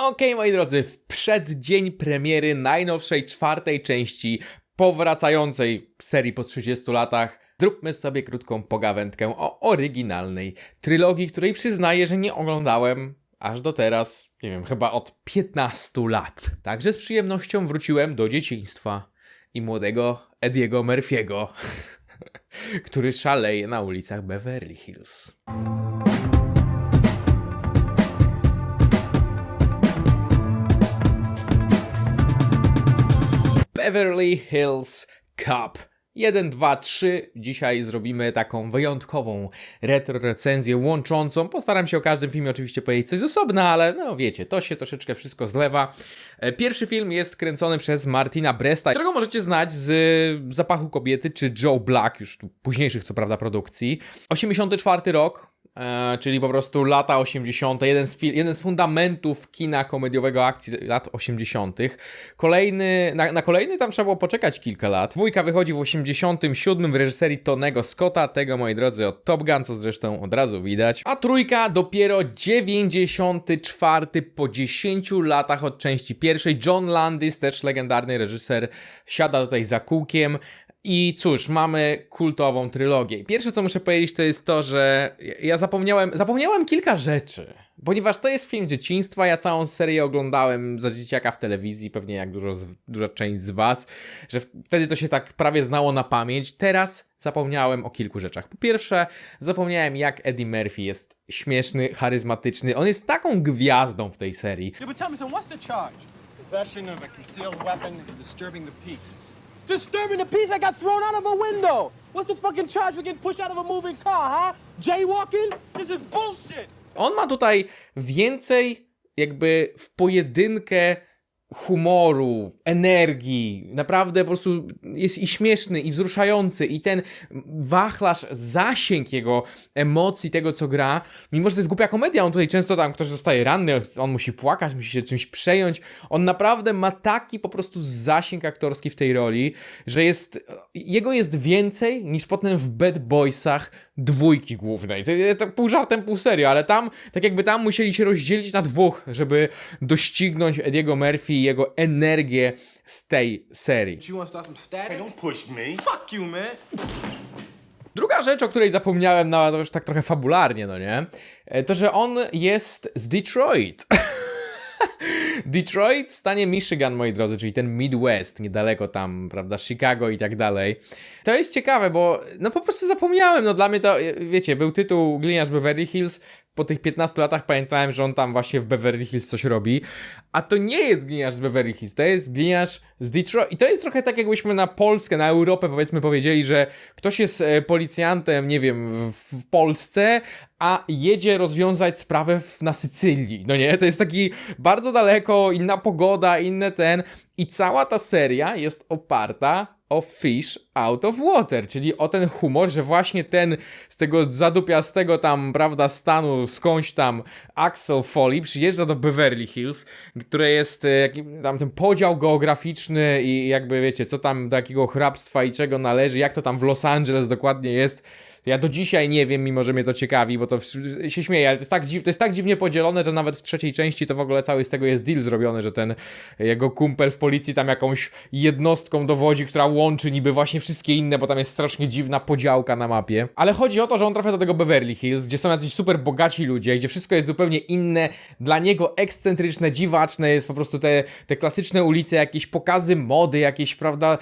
Okej, moi drodzy, w przeddzień premiery najnowszej czwartej części powracającej serii po 30 latach, zróbmy sobie krótką pogawędkę o oryginalnej trylogii, której przyznaję, że nie oglądałem aż do teraz, nie wiem, chyba od 15 lat. Także z przyjemnością wróciłem do dzieciństwa i młodego Ediego Murphy'ego, który szaleje na ulicach Beverly Hills. Beverly Hills Cup. 1, 2, 3. Dzisiaj zrobimy taką wyjątkową retro recenzję łączącą. Postaram się o każdym filmie oczywiście powiedzieć coś z osobna, ale no wiecie, to się troszeczkę wszystko zlewa. E, Pierwszy film jest kręcony przez Martina Bresta, którego możecie znać z Zapachu Kobiety czy Joe Black, już późniejszych co prawda produkcji. 84 rok, czyli po prostu lata 80., jeden z, jeden z fundamentów kina komediowego akcji lat 80. Kolejny, na, na kolejny tam trzeba było poczekać kilka lat. Dwójka wychodzi w 87 w reżyserii Tonego Scotta, tego moi drodzy od Top Gun, co zresztą od razu widać. A trójka dopiero 94 po 10 latach od części pierwszej. John Landis, też legendarny reżyser, siada tutaj za kółkiem. I cóż, mamy kultową trylogię. Pierwsze, co muszę powiedzieć, to jest to, że ja zapomniałem, zapomniałem kilka rzeczy. Ponieważ to jest film dzieciństwa, ja całą serię oglądałem za dzieciaka w telewizji, pewnie jak dużo, duża część z Was, że wtedy to się tak prawie znało na pamięć. Teraz zapomniałem o kilku rzeczach. Po pierwsze, zapomniałem jak Eddie Murphy jest śmieszny, charyzmatyczny. On jest taką gwiazdą w tej serii. Yeah, Disturbing the peace I got thrown out of a window. What's the fucking charge for getting pushed out of a moving car, huh? Jaywalking? This is bullshit. On ma tutaj więcej jakby w pojedynkę humoru, energii, naprawdę po prostu jest i śmieszny, i wzruszający, i ten wachlarz, zasięg jego emocji, tego co gra, mimo że to jest głupia komedia, on tutaj często tam ktoś zostaje ranny, on musi płakać, musi się czymś przejąć, on naprawdę ma taki po prostu zasięg aktorski w tej roli, że jest, jego jest więcej niż potem w Bad Boysach dwójki głównej, to, to pół żartem, pół serio, ale tam, tak jakby tam musieli się rozdzielić na dwóch, żeby doścignąć Ediego Murphy i jego energię z tej serii. Druga rzecz, o której zapomniałem, no to już tak trochę fabularnie, no nie? E, To, że on jest z Detroit. Detroit w stanie Michigan, moi drodzy, czyli ten Midwest, niedaleko tam, prawda, Chicago i tak dalej. To jest ciekawe, bo no po prostu zapomniałem, no dla mnie to, e, wiecie, był tytuł Gliniarz Beverly Hills, po tych 15 latach pamiętałem, że on tam właśnie w Beverly Hills coś robi, a to nie jest gliniarz z Beverly Hills, to jest gliniarz z Detroit. I to jest trochę tak, jakbyśmy na Polskę, na Europę powiedzmy powiedzieli, że ktoś jest e, policjantem, nie wiem, w, Polsce, a jedzie rozwiązać sprawę na Sycylii. No nie, to jest taki bardzo daleko, inna pogoda, inny ten. I cała ta seria jest oparta o Fish Out of Water, czyli o ten humor, że właśnie ten z tego zadupiastego tam, prawda, stanu, skądś tam Axel Foley przyjeżdża do Beverly Hills, które jest e, jakim, tam ten podział geograficzny i jakby wiecie, co tam do jakiego hrabstwa i czego należy, jak to tam w Los Angeles dokładnie jest. Ja do dzisiaj nie wiem, mimo że mnie to ciekawi, bo to w- się śmieję, ale to jest, tak dziw, to jest tak dziwnie podzielone, że nawet w trzeciej części to w ogóle cały z tego jest deal zrobiony, że ten jego kumpel w policji tam jakąś jednostką dowodzi, która łączy niby właśnie wszystkie inne, bo tam jest strasznie dziwna podziałka na mapie. Ale chodzi o to, że on trafia do tego Beverly Hills, gdzie są jacyś super bogaci ludzie, gdzie wszystko jest zupełnie inne, dla niego ekscentryczne, dziwaczne, jest po prostu te, te klasyczne ulice, jakieś pokazy mody, jakieś, prawda,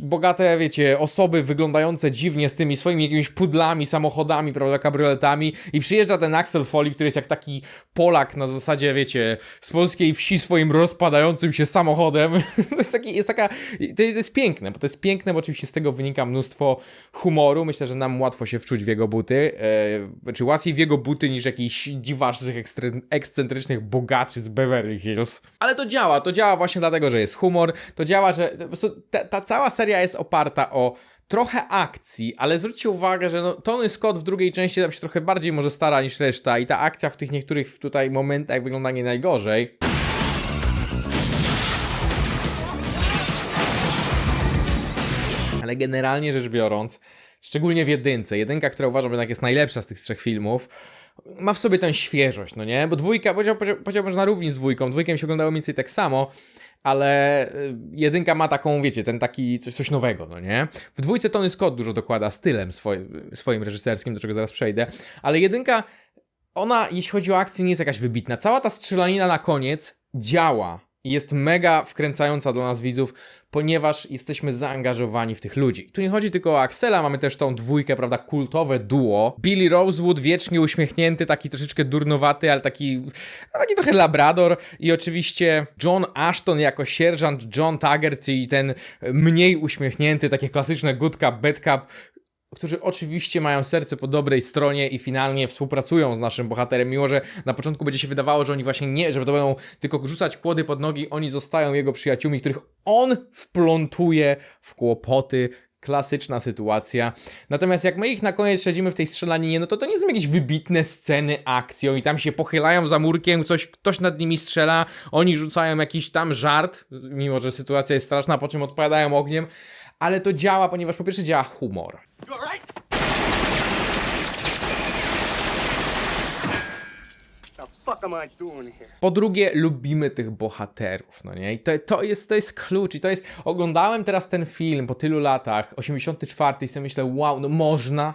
bogate, wiecie, osoby wyglądające dziwnie z tymi swoimi jakimiś pudlami, samochodami, prawda, kabrioletami i przyjeżdża ten Axel Foley, który jest jak taki Polak na zasadzie, wiecie, z polskiej wsi swoim rozpadającym się samochodem. to jest taki, jest taka, to jest, jest piękne, bo to jest piękne, bo oczywiście z tego wynika mnóstwo humoru. Myślę, że nam łatwo się wczuć w jego buty, e, znaczy łatwiej w jego buty niż jakichś dziwacznych, ekscentrycznych bogaczy z Beverly Hills. Ale to działa, to działa właśnie dlatego, że jest humor, to działa, że ta, ta cała seria jest oparta o trochę akcji, ale zwróćcie uwagę, że no, Tony Scott w drugiej części tam się trochę bardziej może stara niż reszta i ta akcja w tych niektórych tutaj momentach wygląda nie najgorzej. Ale generalnie rzecz biorąc, szczególnie w jedynce, jedynka, która uważam, że jednak jest najlepsza z tych trzech filmów, ma w sobie tę świeżość, no nie? Bo dwójka, powiedział, powiedział, powiedziałbym, że na równi z dwójką, dwójkę mi się oglądało mniej więcej tak samo, ale y, jedynka ma taką, wiecie, ten taki coś, coś nowego, no nie? W dwójce Tony Scott dużo dokłada stylem swoim, swoim reżyserskim, do czego zaraz przejdę, ale jedynka, ona, jeśli chodzi o akcję, nie jest jakaś wybitna. Cała ta strzelanina na koniec działa jest mega wkręcająca dla nas widzów, ponieważ jesteśmy zaangażowani w tych ludzi. Tu nie chodzi tylko o Axela, mamy też tą dwójkę, prawda, kultowe duo. Billy Rosewood, wiecznie uśmiechnięty, taki troszeczkę durnowaty, ale taki, taki trochę labrador. I oczywiście John Ashton jako sierżant John Taggart i ten mniej uśmiechnięty, takie klasyczne good cup, bad cup, którzy oczywiście mają serce po dobrej stronie i finalnie współpracują z naszym bohaterem, mimo że na początku będzie się wydawało, że oni właśnie nie, że to będą tylko rzucać kłody pod nogi, oni zostają jego przyjaciółmi, których on wplątuje w kłopoty. Klasyczna sytuacja. Natomiast jak my ich na koniec śledzimy w tej strzelaninie, no to to nie są jakieś wybitne sceny akcji. Oni tam się pochylają za murkiem, coś, ktoś nad nimi strzela, oni rzucają jakiś tam żart, mimo że sytuacja jest straszna, po czym odpowiadają ogniem. Ale to działa, ponieważ po pierwsze działa humor. Po drugie, lubimy tych bohaterów, no nie? I to, to, jest, to jest klucz. I to jest. Oglądałem teraz ten film po tylu latach, 84, i sobie myślę, wow, no można.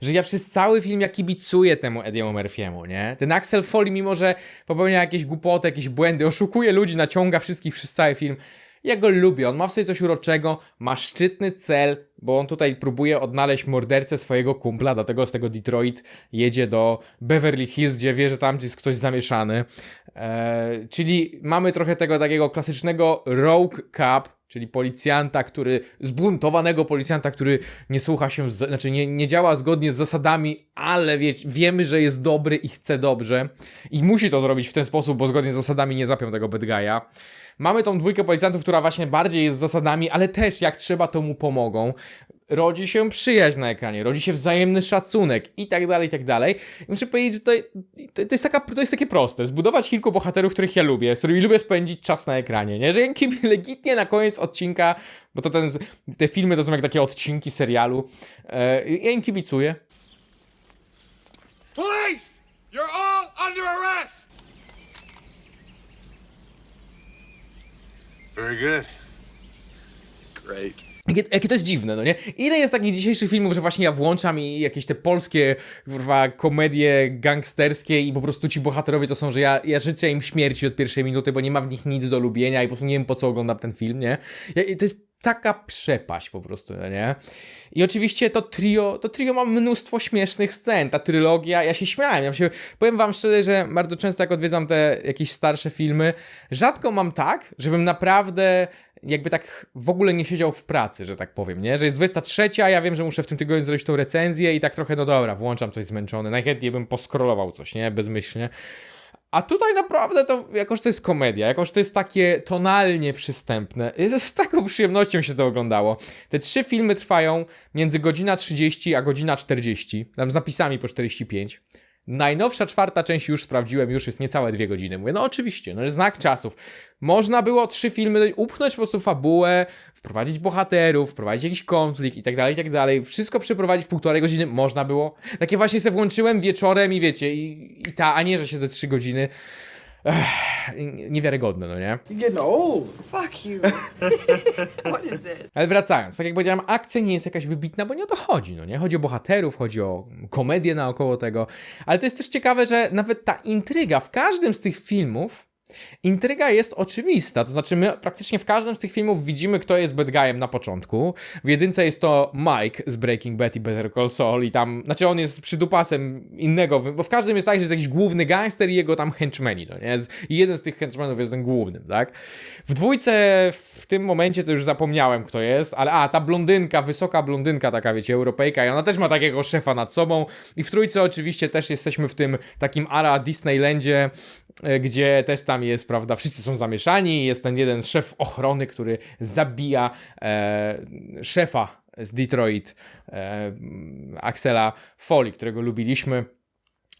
Że ja przez cały film ja kibicuję temu Ediemu Murphy'emu, nie? Ten Axel Foley, mimo że popełnia jakieś głupoty, jakieś błędy, oszukuje ludzi, naciąga wszystkich przez cały film. Ja go lubię, on ma w sobie coś uroczego, ma szczytny cel, bo on tutaj próbuje odnaleźć mordercę swojego kumpla, dlatego z tego Detroit jedzie do Beverly Hills, gdzie wie, że tam jest ktoś zamieszany. Eee, czyli mamy trochę tego takiego klasycznego rogue cop, czyli policjanta, który, zbuntowanego policjanta, który nie słucha się, z, znaczy nie, nie działa zgodnie z zasadami, ale wie, wiemy, że jest dobry i chce dobrze i musi to zrobić w ten sposób, bo zgodnie z zasadami nie zapią tego bad guy'a. Mamy tą dwójkę policjantów, która właśnie bardziej jest z zasadami, ale też jak trzeba, to mu pomogą. Rodzi się przyjaźń na ekranie, rodzi się wzajemny szacunek i tak dalej, i tak dalej. I muszę powiedzieć, że to, to, to, jest taka, to jest takie proste. Zbudować kilku bohaterów, których ja lubię, z którymi lubię spędzić czas na ekranie, nie? Że ja kim- legitnie na koniec odcinka, bo to ten, te filmy to są jak takie odcinki serialu, e, ja im kibicuję. Police! You're all Very good. Great. Jakie, to jest dziwne, no nie? Ile jest takich dzisiejszych filmów, że właśnie ja włączam i jakieś te polskie kurwa, komedie gangsterskie i po prostu ci bohaterowie to są, że ja, ja życzę im śmierci od pierwszej minuty, bo nie ma w nich nic do lubienia i po prostu nie wiem po co oglądam ten film, nie? Ja, to jest taka przepaść po prostu, no nie? I oczywiście to trio, to trio ma mnóstwo śmiesznych scen, ta trylogia, ja się śmiałem, ja się, powiem wam szczerze, że bardzo często jak odwiedzam te jakieś starsze filmy, rzadko mam tak, żebym naprawdę jakby tak w ogóle nie siedział w pracy, że tak powiem, nie? Że jest 23, a ja wiem, że muszę w tym tygodniu zrobić tą recenzję i tak trochę, no dobra, włączam coś zmęczony, najchętniej bym poskrolował coś, nie? Bezmyślnie. A tutaj naprawdę to, jakoż to jest komedia, jakoż to jest takie tonalnie przystępne, z taką przyjemnością się to oglądało. Te trzy filmy trwają między godzina 30 a godzina 40, tam z napisami po 45. Najnowsza czwarta część już sprawdziłem, już jest niecałe dwie godziny. Mówię, no oczywiście, no znak czasów. Można było trzy filmy upchnąć po prostu fabułę, wprowadzić bohaterów, wprowadzić jakiś konflikt i tak dalej, i tak dalej. Wszystko przeprowadzić w półtorej godziny można było. Takie właśnie sobie włączyłem wieczorem i wiecie, i, i ta, a nie, że siedzę trzy godziny. Ech, niewiarygodne, no nie? You're getting old. Fuck you. what is this? Ale wracając, tak jak powiedziałem, akcja nie jest jakaś wybitna, bo nie o to chodzi, no nie? Chodzi o bohaterów, chodzi o komedię naokoło tego, ale to jest też ciekawe, że nawet ta intryga w każdym z tych filmów Intryga jest oczywista, to znaczy my praktycznie w każdym z tych filmów widzimy, kto jest bad guyem na początku. W jedynce jest to Mike z Breaking Bad i Better Call Saul i tam, znaczy on jest przydupasem innego, bo w każdym jest tak, że jest jakiś główny gangster i jego tam henchmeni, no nie? I jeden z tych henchmenów jest tym głównym, tak? W dwójce w tym momencie to już zapomniałem, kto jest, ale a, ta blondynka, wysoka blondynka taka, wiecie, Europejka i ona też ma takiego szefa nad sobą i w trójce oczywiście też jesteśmy w tym takim ara Disneylandzie, e, gdzie też tam jest, prawda, wszyscy są zamieszani, jest ten jeden szef ochrony, który zabija e, szefa z Detroit, e, Axela Foley, którego lubiliśmy.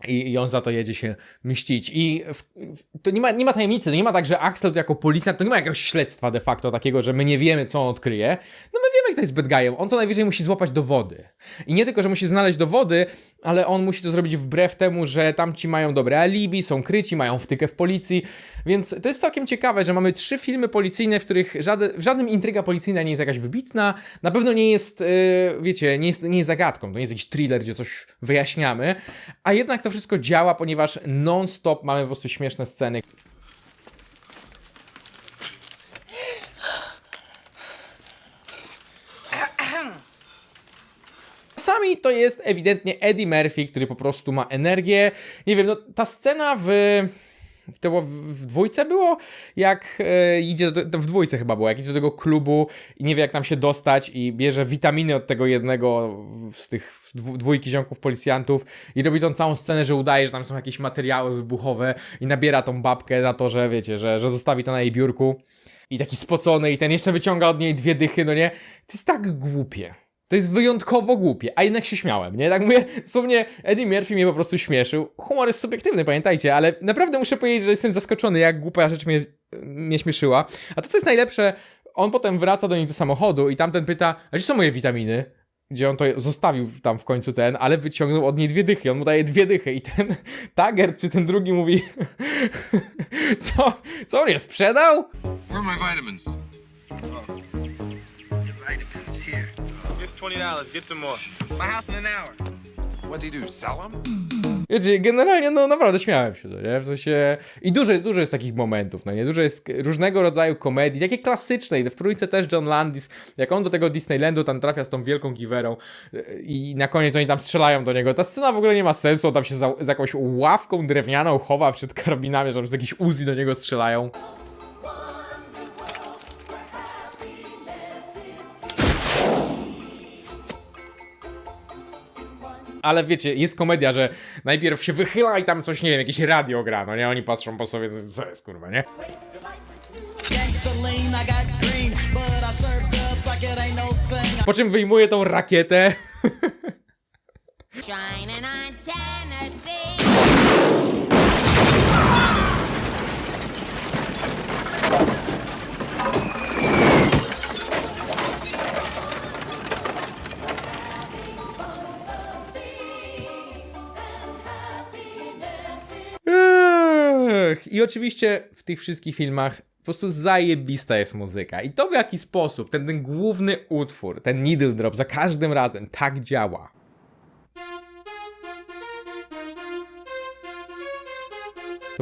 I, I on za to jedzie się mścić. I w, w, to nie ma, nie ma tajemnicy, to nie ma tak, że Axel jako policjant, to nie ma jakiegoś śledztwa de facto takiego, że my nie wiemy, co on odkryje. No my wiemy, kto jest bad guyem? On co najwyżej musi złapać do wody. I nie tylko, że musi znaleźć do wody, ale on musi to zrobić wbrew temu, że tamci mają dobre alibi, są kryci, mają wtykę w policji. Więc to jest całkiem ciekawe, że mamy trzy filmy policyjne, w których żaden, w żadnym intryga policyjna nie jest jakaś wybitna. Na pewno nie jest, yy, wiecie, nie jest, nie jest zagadką. To nie jest jakiś thriller, gdzie coś wyjaśniamy. A jednak to wszystko działa, ponieważ non-stop mamy po prostu śmieszne sceny. Czasami to jest ewidentnie Eddie Murphy, który po prostu ma energię. Nie wiem, no ta scena w. To było w, dwójce było? Jak e, idzie do, w dwójce chyba było, jak idzie do tego klubu i nie wie jak tam się dostać i bierze witaminy od tego jednego z tych dwójki ziomków policjantów i robi tą całą scenę, że udaje, że tam są jakieś materiały wybuchowe i nabiera tą babkę na to, że wiecie, że, że zostawi to na jej biurku i taki spocony i ten jeszcze wyciąga od niej dwie dychy, no nie? To jest tak głupie. To jest wyjątkowo głupie, a jednak się śmiałem, nie? Tak mówię, sumnie Eddie Murphy mnie po prostu śmieszył. Humor jest subiektywny, pamiętajcie, ale naprawdę muszę powiedzieć, że jestem zaskoczony, jak głupia rzecz mnie, mnie śmieszyła. A to, co jest najlepsze, on potem wraca do niej do samochodu i tamten pyta, a gdzie są moje witaminy? Gdzie on to zostawił tam w końcu ten, ale wyciągnął od niej dwie dychy. On mu daje dwie dychy i ten Tager czy ten drugi mówi co, co on je sprzedał? Where are my vitamins? Your vitamins here. Here's twenty dollars. Get some more. My house in an hour. What do you do? Sell them? Wiecie, generalnie no naprawdę śmiałem się, no nie? W sensie... I dużo, dużo jest takich momentów, no nie? Dużo jest różnego rodzaju komedii, takie klasycznej. W trójce też John Landis, jak on do tego Disneylandu tam trafia z tą wielką giwerą yy, i na koniec oni tam strzelają do niego. Ta scena w ogóle nie ma sensu, on tam się za, za jakąś ławką drewnianą chowa przed karabinami, że z jakiś Uzi do niego strzelają. Ale wiecie, jest komedia, że najpierw się wychyla i tam coś, nie wiem, jakieś radio gra, no nie? Oni patrzą po sobie, co jest kurwa, nie? Po czym wyjmuje tą rakietę. I oczywiście w tych wszystkich filmach po prostu zajebista jest muzyka. I to w jaki sposób ten, ten główny utwór, ten needle drop za każdym razem tak działa.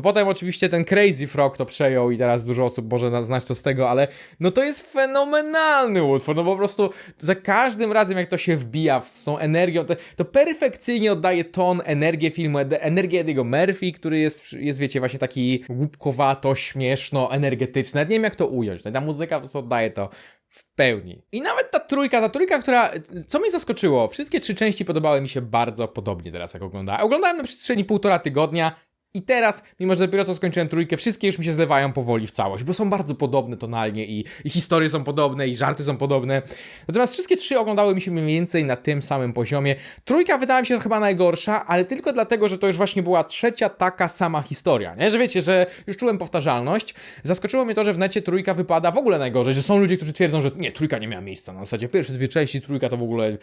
To potem oczywiście ten Crazy Frog to przejął i teraz dużo osób może na- znać to z tego, ale no to jest fenomenalny utwór, no po prostu za każdym razem jak to się wbija z tą energią, to, to perfekcyjnie oddaje ton, energię filmu, energię Eddie'ego Murphy, który jest, jest wiecie, właśnie taki głupkowato, śmieszno, energetyczny, nie wiem jak to ująć, no ta muzyka po prostu oddaje to w pełni. I nawet ta trójka, ta trójka, która, co mnie zaskoczyło, wszystkie trzy części podobały mi się bardzo podobnie teraz jak oglądałem. Oglądałem na przestrzeni półtora tygodnia, i teraz, mimo że dopiero co skończyłem trójkę, wszystkie już mi się zlewają powoli w całość, bo są bardzo podobne tonalnie i, i historie są podobne, i żarty są podobne. Natomiast wszystkie trzy oglądały mi się mniej więcej na tym samym poziomie. Trójka wydała mi się chyba najgorsza, ale tylko dlatego, że to już właśnie była trzecia taka sama historia, nie? Że wiecie, że już czułem powtarzalność. Zaskoczyło mnie to, że w necie trójka wypada w ogóle najgorzej, że są ludzie, którzy twierdzą, że nie, trójka nie miała miejsca. Na zasadzie pierwsze dwie części, trójka to w ogóle...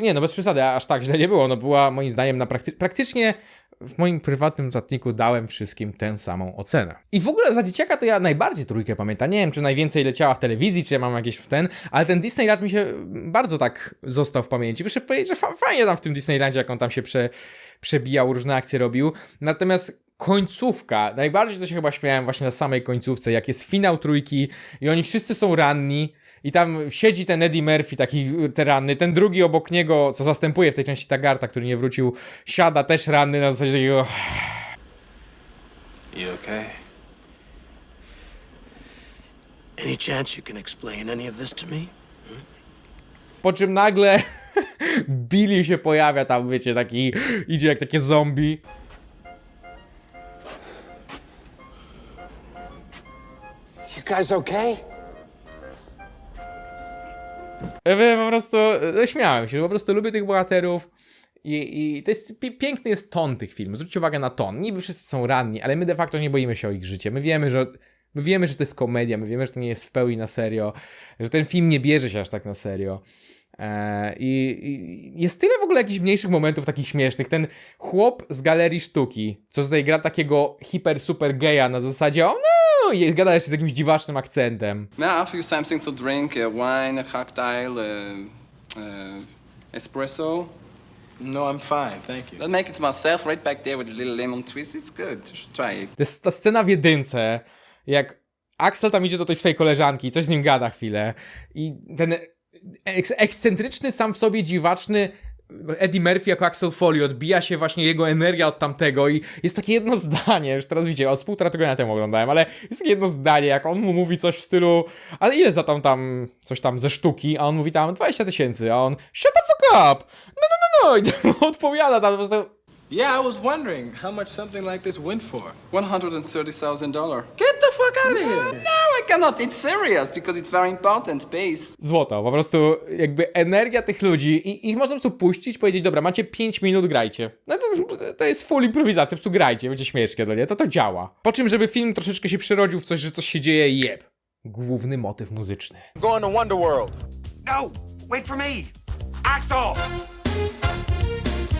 Nie, no bez przesady, aż tak źle nie było. No była moim zdaniem na prakty... praktycznie w moim prywatnym notatniku dałem wszystkim tę samą ocenę. I w ogóle za dzieciaka to ja najbardziej trójkę pamiętam. Nie wiem, czy najwięcej leciała w telewizji, czy ja mam jakieś w ten, ale ten Disneyland mi się bardzo tak został w pamięci. Muszę powiedzieć, że fa fajnie tam w tym Disneylandzie, jak on tam się prze przebijał, różne akcje robił. Natomiast końcówka, najbardziej to się chyba śmiałem właśnie na samej końcówce, jak jest finał trójki i oni wszyscy są ranni i tam siedzi ten Eddie Murphy, taki ranny, ten drugi obok niego, co zastępuje w tej części Tagarta, który nie wrócił, siada też ranny na zasadzie takiego... You okay? Any chance you can explain any of this to me? Po czym nagle Billy się pojawia tam, wiecie, taki, idzie jak takie zombie. You guys okay? Po prostu e, śmiałem się, po prostu lubię tych bohaterów. I, I to jest pi- piękny jest ton tych filmów. Zwróćcie uwagę na ton. Niby wszyscy są ranni, ale my de facto nie boimy się o ich życie. My wiemy, że My wiemy, że to jest komedia, my wiemy, że to nie jest w pełni na serio, że ten film nie bierze się aż tak na serio. E, I, I jest tyle w ogóle jakichś mniejszych momentów takich śmiesznych. Ten chłop z galerii sztuki, co tutaj gra takiego hiper super geja na zasadzie, o no, i gada jeszcze z jakimś dziwacznym akcentem. May I offer you something to drink? A wine, a cocktail, espresso? No, I'm fine, thank you. I'll make it myself right back there with a little lemon twist. It's good. You should try it. To jest ta scena w jedynce, jak Axel tam idzie do tej swojej koleżanki, coś z nim gada chwilę i ten ekscentryczny, sam w sobie dziwaczny Eddie Murphy jako Axel Foley. Odbija się właśnie jego energia od tamtego i jest takie jedno zdanie, już teraz widzicie, od półtora tygodnia temu oglądałem, ale jest takie jedno zdanie, jak on mu mówi coś w stylu, ale ile za tam tam, coś tam ze sztuki, a on mówi tam 20 tysięcy, a on shut the fuck up, no no no no! I mu odpowiada tam po prostu, Yeah, I was wondering how much something like this went for. $130,000. Get the fuck out of here! No, I cannot. It's serious because it's very important, please. złoto. Po prostu jakby energia tych ludzi i ich można po prostu puścić, powiedzieć, dobra, macie 5 minut, grajcie. No to jest, to jest full improwizacja, po prostu grajcie, będzie śmiesznie, no nie? To to działa. Po czym, żeby film troszeczkę się przerodził w coś, że coś się dzieje, jeb. Główny motyw muzyczny. Going to Wonderworld. No! Wait for me! Axel!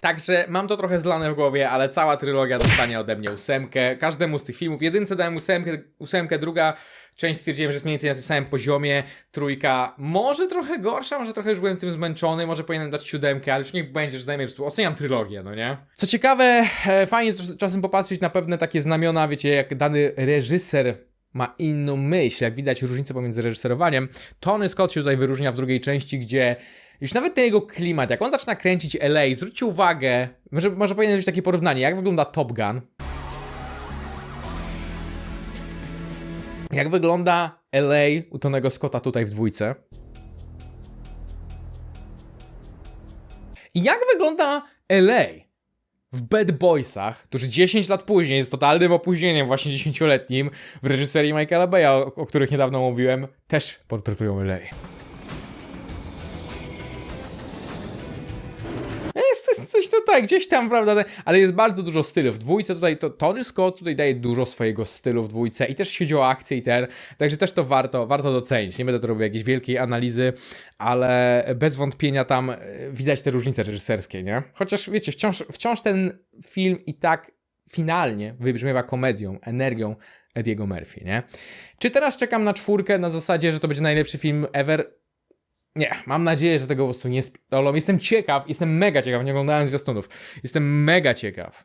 Także mam to trochę zlane w głowie, ale cała trylogia dostanie ode mnie ósemkę. Każdemu z tych filmów. Jedynce dałem ósemkę, ósemkę druga część stwierdziłem, że jest mniej więcej na tym samym poziomie. Trójka może trochę gorsza, może trochę już byłem tym zmęczony, może powinienem dać siódemkę, ale już niech będzie, że prostu oceniam trylogię, no nie? Co ciekawe, e, fajnie czas- czasem popatrzeć na pewne takie znamiona, wiecie, jak dany reżyser ma inną myśl, jak widać różnicę pomiędzy reżyserowaniem. Tony Scott się tutaj wyróżnia w drugiej części, gdzie już nawet ten jego klimat, jak on zaczyna kręcić LA, zwróćcie uwagę, może, może powinien być takie porównanie, jak wygląda Top Gun, jak wygląda LA u Tonego Scotta tutaj w dwójce i jak wygląda LA w Bad Boysach, którzy 10 lat później, z totalnym opóźnieniem, właśnie 10-letnim, w reżyserii Michaela Bay'a, o, o których niedawno mówiłem, też portretują LA. Jest, coś tutaj, gdzieś tam, prawda, ale jest bardzo dużo stylu. W dwójce tutaj, to Tony Scott tutaj daje dużo swojego stylu w dwójce i też o akcję i ten, także też to warto, warto docenić. Nie będę robił jakiejś wielkiej analizy, ale bez wątpienia tam e, widać te różnice reżyserskie, nie? Chociaż wiecie, wciąż, wciąż ten film i tak finalnie wybrzmiewa komedią, energią Ediego Murphy, nie? Czy teraz czekam na czwórkę na zasadzie, że to będzie najlepszy film ever? Nie, mam nadzieję, że tego po prostu nie spitolą. Jestem ciekaw, jestem mega ciekaw, nie oglądałem zwiastunów. Jestem mega ciekaw,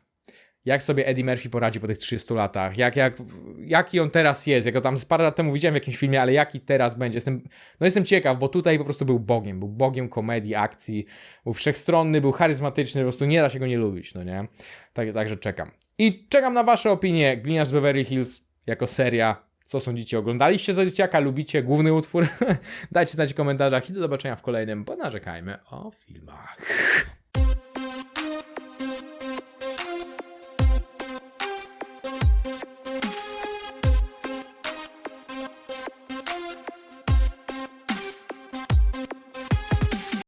jak sobie Eddie Murphy poradzi po tych 300 latach, jak, jak, jaki on teraz jest, jak go tam z parę lat temu widziałem w jakimś filmie, ale jaki teraz będzie. Jestem, no jestem ciekaw, bo tutaj po prostu był bogiem, był bogiem komedii, akcji, był wszechstronny, był charyzmatyczny, po prostu nie da się go nie lubić, no nie? Tak, także czekam. I czekam na wasze opinie. Gliniarz z Beverly Hills jako seria. Co sądzicie? Oglądaliście za dzieciaka? Lubicie główny utwór? Dajcie znać w komentarzach i do zobaczenia w kolejnym, bo narzekajmy o filmach.